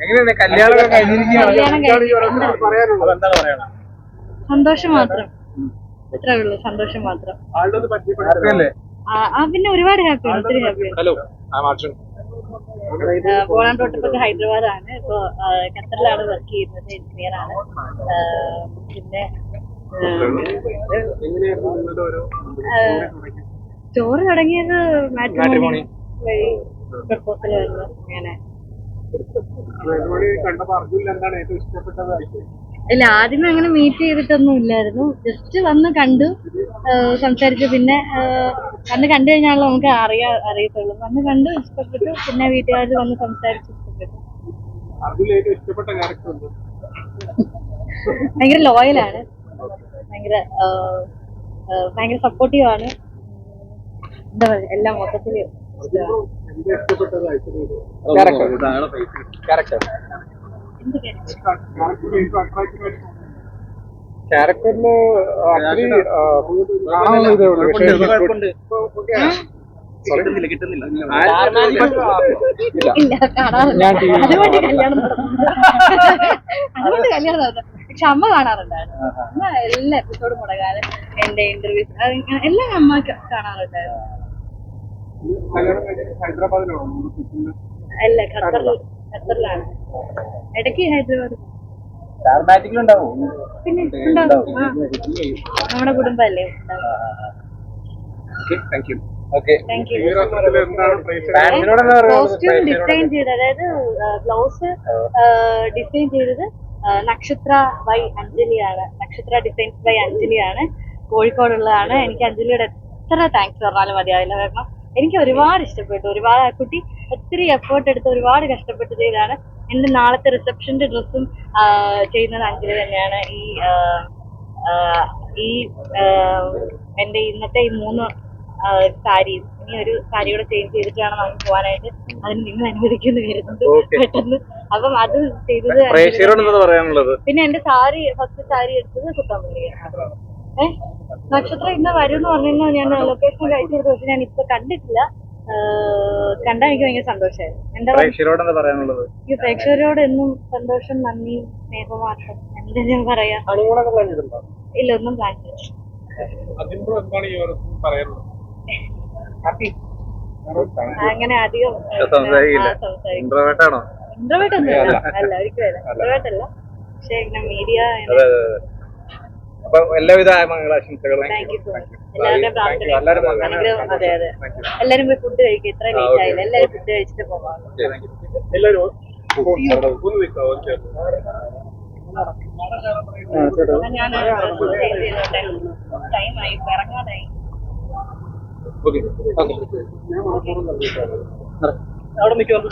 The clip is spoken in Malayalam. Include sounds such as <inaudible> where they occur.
എങ്ങനെയാണ് കല്യാണം കഴിഞ്ഞിരിക്കുകയാണ്. കല്യാണം കഴിഞ്ഞിരിക്കുകയാണ്. പറയാനുള്ളത്. എന്താണ് പറയാനുള്ളത്? സന്തോഷം മാത്രം. ഇത്രേ ഉള്ളൂ സന്തോഷം മാത്രം. ആ പിന്നെ ഒരുപാട് ഹാപ്പിയാണ് ഒത്തിരി ഹാപ്പിയാണ് പോളാൻ തോട്ടപ്പത്ത് ഹൈദരാബാദാണ് ഇപ്പൊ ഖത്തറിലാണ് വർക്ക് ചെയ്യുന്നത് എഞ്ചിനീയർ ആണ്. പിന്നെ സ്റ്റോറി തുടങ്ങിയത് മാട്രിമോണി. വഴി പ്രപ്പോസൽ അങ്ങനെ. ഇല്ല ആദ്യമേ അങ്ങനെ മീറ്റ് ചെയ്തിട്ടൊന്നും ഇല്ലായിരുന്നു. ജസ്റ്റ് വന്ന് കണ്ടു സംസാരിച്ചു. പിന്നെ വന്ന് കണ്ടു കഴിഞ്ഞാണല്ലോ നമുക്ക് അറിയാ അറിയത്തുള്ളൂ. വന്ന് കണ്ടു ഇഷ്ടപ്പെട്ടു. പിന്നെ വീട്ടുകാർ വന്ന് സംസാരിച്ചു ഇഷ്ടപ്പെട്ടു. ഭയങ്കര ലോയലാണ് ഭയങ്കര ഭയങ്കര സപ്പോർട്ടീവ് ആണ്. എന്താ പറയുക എല്ലാം മൊത്തത്തിൽ പക്ഷേ ഇല്ല. കാണാറില്ല. ഞാൻ <laughs> അതുകൊണ്ട് കല്യാണം നടന്നു. അതുകൊണ്ട് കല്യാണം നടന്നു. പക്ഷെ അമ്മ കാണാറുണ്ടായിരുന്നു. അമ്മ എല്ലാ എപ്പിസോഡും മുടങ്ങാതെ എന്റെ ഇന്റർവ്യൂസ് എല്ലാം അമ്മ കാണാറുണ്ടായിരുന്നു. അല്ല ഖത്തറിൽ ഖത്തറിലാണ്. ഇടയ്ക്ക് ഹൈദരാബാദ് സ്റ്റാർ മാജിക്കിലുണ്ടാവും പിന്നെ ഉണ്ടാവും. ആ. നമ്മുടെ കുടുംബമല്ലേ? Thank you okay thank you ഫാൻസിനോട് എന്താ കോസ്റ്റ്യൂം ഡിസൈൻ ചെയ്ത് അതായത് ബ്ലൗസ് ഡിസൈൻ ചെയ്തത് നക്ഷത്ര ബൈ അഞ്ജലിയാണ് നക്ഷത്ര ഡിസൈൻസ് ബൈ അഞ്ജലിയാണ് കോഴിക്കോടുള്ളതാണ്. എനിക്ക് അഞ്ജലിയുടെ എത്ര താങ്ക്സ് പറഞ്ഞാലും മതിയാവില്ല. കാരണം എനിക്ക് ഒരുപാട് ഇഷ്ടപ്പെട്ടു. ഒരുപാട് ആ കുട്ടി ഒത്തിരി എഫേർട്ട് എടുത്ത് ഒരുപാട് കഷ്ടപ്പെട്ട് ചെയ്താണ്. എന്റെ നാളത്തെ റിസപ്ഷന്റെ ഡ്രസ്സും ചെയ്യുന്നത് അഞ്ജലി തന്നെയാണ്. ഈ ഈ എന്റെ ഇന്നത്തെ ഈ മൂന്ന് ആ, ഇനി ഒരു സാരി കൂടെ ചേഞ്ച് ചെയ്തിട്ട് വേണം നമുക്ക് പോകാനായിട്ട് അതിന് നിങ്ങൾ അനുവദിക്കുന്നു വരുന്നത് Okay. പെട്ടെന്ന്. അപ്പം അത് ചെയ്തത് പ്രേക്ഷകരോട് എന്താ പറയാനുള്ളത്? പിന്നെ എന്റെ സാരി ഫസ്റ്റ് സാരി എടുത്തത് കുത്താമ്പള്ളിയാണ് ഏ? നക്ഷത്രം ഇന്ന് വരും എന്ന് പറഞ്ഞിരുന്നു. ഞാൻ ലൊക്കേഷൻ അയച്ചു കൊടുത്തു പക്ഷെ ഞാൻ ഇപ്പൊ കണ്ടിട്ടില്ല. കണ്ടാ കണ്ടാൽ എനിക്ക് ഭയങ്കര സന്തോഷമായിരുന്നു എന്റെ പ്രേക്ഷകരോട് എന്താ പറയാനുള്ളത്? ഈ പ്രേക്ഷകരോട് എന്നും സന്തോഷം നന്ദി സ്നേഹമാർഷം എന്താ ഞാൻ പറയാ. ഇല്ല ഒന്നും പ്ലാൻ ചെയ്തില്ല അതിനോട് എന്താണ് ഈ ഒരു പറയാനുള്ളത് ഹാപ്പി അങ്ങനെ അധികം സംസാരിക്കില്ല ആ, സംസാരിക്കില്ല ഇൻട്രോവേർട്ട് ഒന്നും അല്ല. അല്ല ഒരിക്കലും അല്ല അല്ല പക്ഷെ ഇങ്ങനെ മീഡിയ അപ്പൊ എല്ലാവിധ മംഗളാശംസകളും. എല്ലാരും പോയി ഫുഡ് കഴിക്കും ഇത്ര ലേറ്റ് ആയില്ല എല്ലാരും ഫുഡ് കഴിച്ചിട്ട് പോവാം ഞാൻ ടൈം ആയി ഇറങ്ങാതായി ഓക്കെ ഓക്കെ അവിടെ നിൽക്കാം